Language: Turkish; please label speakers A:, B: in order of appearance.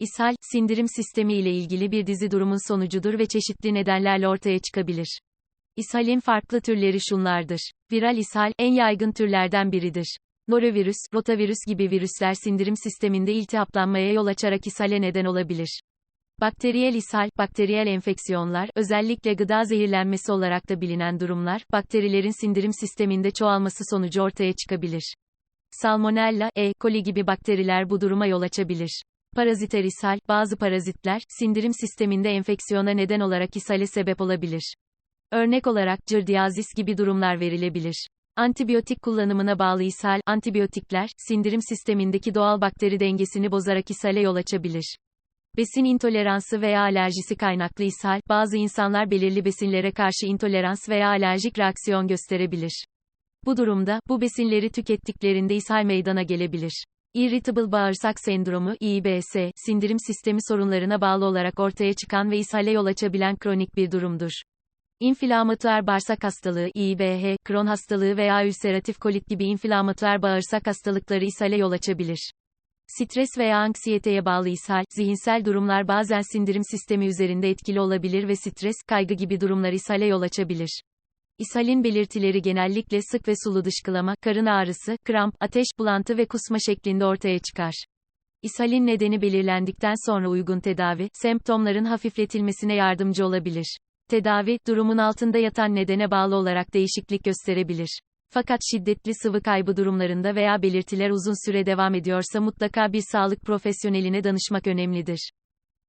A: İshal, sindirim sistemi ile ilgili bir dizi durumun sonucudur ve çeşitli nedenlerle ortaya çıkabilir. İshalin farklı türleri şunlardır. Viral ishal, en yaygın türlerden biridir. Norovirüs, rotavirüs gibi virüsler sindirim sisteminde iltihaplanmaya yol açarak ishale neden olabilir. Bakteriyel ishal, bakteriyel enfeksiyonlar, özellikle gıda zehirlenmesi olarak da bilinen durumlar, bakterilerin sindirim sisteminde çoğalması sonucu ortaya çıkabilir. Salmonella, E. coli gibi bakteriler bu duruma yol açabilir. Paraziter ishal, bazı parazitler, sindirim sisteminde enfeksiyona neden olarak ishale sebep olabilir. Örnek olarak cırdiyazis gibi durumlar verilebilir. Antibiyotik kullanımına bağlı ishal, antibiyotikler, sindirim sistemindeki doğal bakteri dengesini bozarak ishale yol açabilir. Besin intoleransı veya alerjisi kaynaklı ishal, bazı insanlar belirli besinlere karşı intolerans veya alerjik reaksiyon gösterebilir. Bu durumda, bu besinleri tükettiklerinde ishal meydana gelebilir. Irritable bağırsak sendromu, IBS, sindirim sistemi sorunlarına bağlı olarak ortaya çıkan ve ishale yol açabilen kronik bir durumdur. İnflamatuar bağırsak hastalığı, İBH, Crohn hastalığı veya ülseratif kolit gibi inflamatuar bağırsak hastalıkları ishale yol açabilir. Stres veya anksiyeteye bağlı ishal, zihinsel durumlar bazen sindirim sistemi üzerinde etkili olabilir ve stres, kaygı gibi durumlar ishale yol açabilir. İshalin belirtileri genellikle sık ve sulu dışkılama, karın ağrısı, kramp, ateş, bulantı ve kusma şeklinde ortaya çıkar. İshalin nedeni belirlendikten sonra uygun tedavi, semptomların hafifletilmesine yardımcı olabilir. Tedavi, durumun altında yatan nedene bağlı olarak değişiklik gösterebilir. Fakat şiddetli sıvı kaybı durumlarında veya belirtiler uzun süre devam ediyorsa mutlaka bir sağlık profesyoneline danışmak önemlidir.